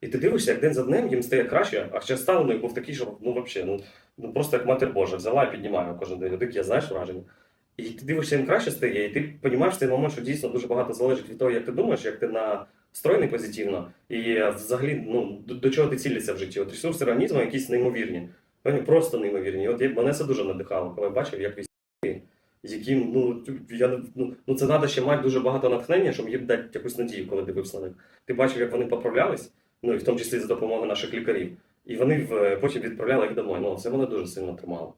і ти дивишся, як день за днем їм стає краще, а ще стан у був такий, що ну взагалі, ну, ну просто як матір Божа, взяла і піднімаю кожен день. Таке, я знаєш враження. І ти дивишся, їм краще стає, і ти розумієш цей момент, що дійсно дуже багато залежить від того, як ти думаєш, як ти настроєний позитивно, і взагалі ну, до, до чого ти цілишся в житті. От ресурси організму якісь неймовірні. Вони просто неймовірні. От мене це дуже надихало, коли бачив, як військові, яким, ну, я, ну, ну це треба ще мати дуже багато натхнення, щоб їм дати якусь надію, коли дивився на них. Ти бачив, як вони поправлялись, ну і в тому числі за допомогою наших лікарів. І вони в- потім відправляли їх домой. Ну, це мене дуже сильно тримало.